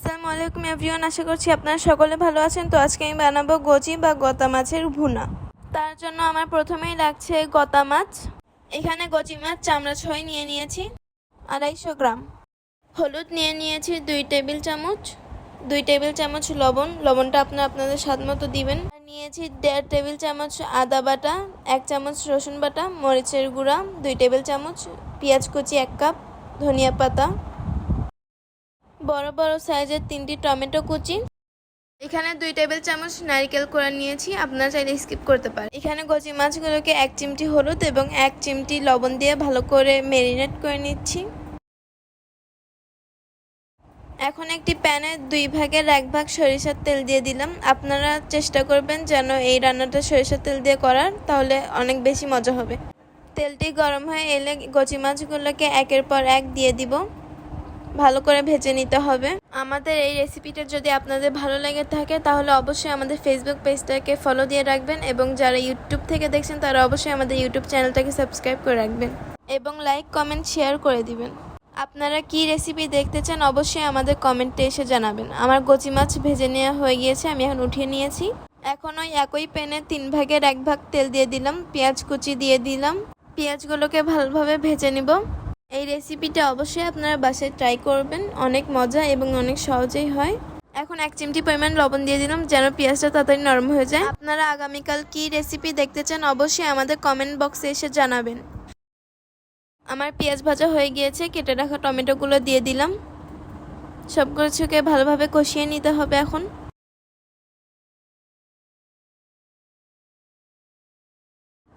আসসালামু আলাইকুম এভরিওয়ান, আশা করছি আপনারা সকলে ভালো আছেন। তো আজকে আমি বানাবো গজি বা গতা মাছের ভুনা। তার জন্য আমার প্রথমেই লাগছে গতা মাছ। এখানে গজি মাছ, চামড়া ছয় নিয়ে নিয়েছি, আড়াইশো গ্রাম। হলুদ নিয়ে নিয়েছি দুই টেবিল চামচ। দুই টেবিল চামচ লবণ, লবণটা আপনারা আপনাদের স্বাদ মতো দিবেন। নিয়েছি দেড় টেবিল চামচ আদা বাটা, এক চামচ রসুন বাটা, মরিচের গুঁড়া, দুই টেবিল চামচ পেঁয়াজ কুচি এক কাপ, ধনিয়া পাতা। বড় বড় সাইজের তিনটি টমেটো কুচি। এখানে দুই টেবিল চামচ নারিকেল কোড়া নিয়েছি আপনারা চাইলে স্কিপ করতে পারেন। এখানে কচি মাছগুলোকে এক চিমটি হলুদ এবং এক চিমটি লবণ দিয়ে ভালো করে মেরিনেট করে নিচ্ছি। এখন একটি প্যানে দুই ভাগের এক ভাগ সরিষার তেল দিয়ে দিলাম। আপনারা চেষ্টা করবেন যেন এই রান্নাটা সরিষার তেল দিয়ে করার তাহলে অনেক বেশি মজা হবে। তেলটি গরম হয়ে এলে কচি মাছগুলোকে একের পর এক দিয়ে দিব। ভালো করে ভেজে নিতে হবে। আমাদের এই রেসিপিটা যদি আপনাদের ভালো লেগে থাকে, তাহলে অবশ্যই আমাদের ফেসবুক পেজটাকে ফলো দিয়ে রাখবেন এবং যারা ইউটিউব থেকে দেখছেন, তারা অবশ্যই আমাদের ইউটিউব চ্যানেলটাকে সাবস্ক্রাইব করে রাখবেন এবং লাইক কমেন্ট শেয়ার করে দিবেন। আপনারা কি রেসিপি দেখতে চান, অবশ্যই আমাদের কমেন্টে এসে জানাবেন। আমার কচি মাছ ভেজে নেওয়া হয়ে গিয়েছে, আমি এখন উঠিয়ে নিয়েছি। এখন ওই একই প্যানে তিন ভাগের এক ভাগ তেল দিয়ে দিলাম, পেঁয়াজ কুচি দিয়ে দিলাম। পেঁয়াজগুলোকে ভালোভাবে ভেজে নিব। এই রেসিপিটা অবশ্যই আপনারা বাসায় ট্রাই করবেন। অনেক মজা এবং অনেক সহজেই হয়। এখন এক চিমটি পরিমাণ লবণ দিয়ে দিলাম, যেন পেঁয়াজটা তাড়াতাড়ি নরম হয়ে যায়। আপনারা আগামীকাল কি রেসিপি দেখতে চান অবশ্যই আমাদের কমেন্ট বক্সে এসে জানাবেন। আমার পেঁয়াজ ভাজা হয়ে গিয়েছে, কেটে রাখা টমেটোগুলো দিয়ে দিলাম। সব কিছুকে ভালোভাবে কষিয়ে নিতে হবে এখন।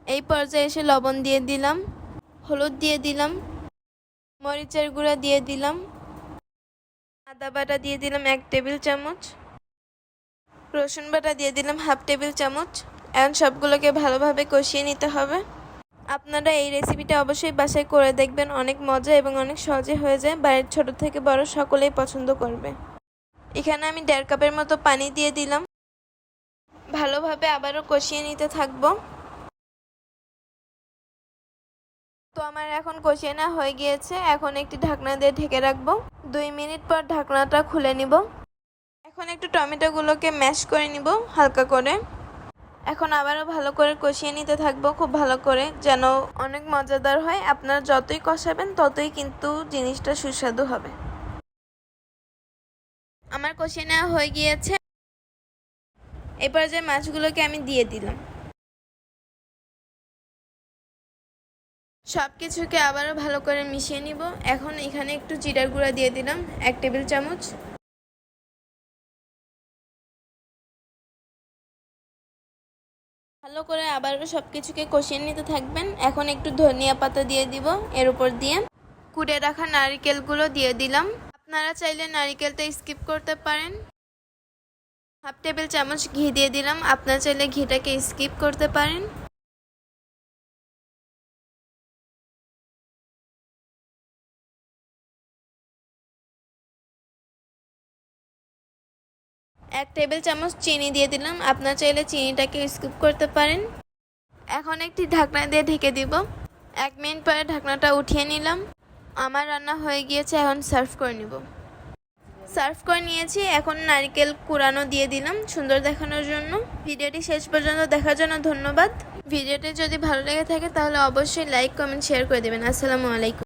এই পর্যায়ে এসে লবণ দিয়ে দিলাম, হলুদ দিয়ে দিলাম। মরিচের গুঁড়া দিয়ে দিলাম। আদা বাটা দিয়ে দিলাম এক টেবিল চামচ। রসুন বাটা দিয়ে দিলাম হাফ টেবিল চামচ। এখন সবগুলোকে ভালোভাবে কষিয়ে নিতে হবে। আপনারা এই রেসিপিটা অবশ্যই বাসায় করে দেখবেন। অনেক মজা এবং অনেক সহজে হয়ে যায়। বাড়ির ছোট থেকে বড় সকলেই পছন্দ করবে। এখানে আমি দেড় কাপের মতো পানি দিয়ে দিলাম। ভালোভাবে আবারও কষিয়ে নিতে থাকব। তো আমার এখন কষিয়ে হয়ে গিয়েছে, এখন একটি ঢাকনা দিয়ে ঢেকে রাখব। দুই মিনিট পর ঢাকনাটা খুলে নিব। এখন একটু টমেটোগুলোকে ম্যাশ করে নিব, হালকা করে। এখন আবারও ভালো করে কষিয়ে নিতে থাকব, খুব ভালো করে, যেন অনেক মজাদার হয়। আপনারা যতই কষাবেন, ততই কিন্তু জিনিসটা সুস্বাদু হবে। আমার কষিয়ে নেওয়া হয়ে গিয়েছে। এবার যে মাছগুলোকে আমি দিয়ে দিলাম। সব কিছুকে আবারও ভালো করে মিশিয়ে নিব। এখন এখানে একটু জিরার গুঁড়া দিয়ে দিলাম, এক টেবিল চামচ। ভালো করে আবারও সব কিছুকে কষিয়ে নিতে থাকবেন। এখন একটু ধনিয়া পাতা দিয়ে দিব এর উপর দিয়ে। কুড়ে রাখা নারিকেলগুলো দিয়ে দিলাম। আপনারা চাইলে নারিকেলটা স্কিপ করতে পারেন। হাফ টেবিল চামচ ঘি দিয়ে দিলাম। আপনারা চাইলে ঘিটাকে স্কিপ করতে পারেন। এক টেবিল চামচ চিনি দিয়ে দিলাম। আপনার চাইলে চিনিটাকে স্কিপ করতে পারেন। এখন একটি ঢাকনা দিয়ে ঢেকে দিব। এক মিনিট পরে ঢাকনাটা উঠিয়ে নিলাম। আমার রান্না হয়ে গিয়েছে, এখন সার্ভ করে নিব। সার্ভ করে নিয়েছি, এখন নারকেল কুড়ানো দিয়ে দিলাম সুন্দর দেখানোর জন্য। ভিডিওটি শেষ পর্যন্ত দেখার জন্য ধন্যবাদ। ভিডিওটি যদি ভালো লেগে থাকে তাহলে অবশ্যই লাইক, কমেন্ট শেয়ার করে দেবেন। আসসালামু আলাইকুম।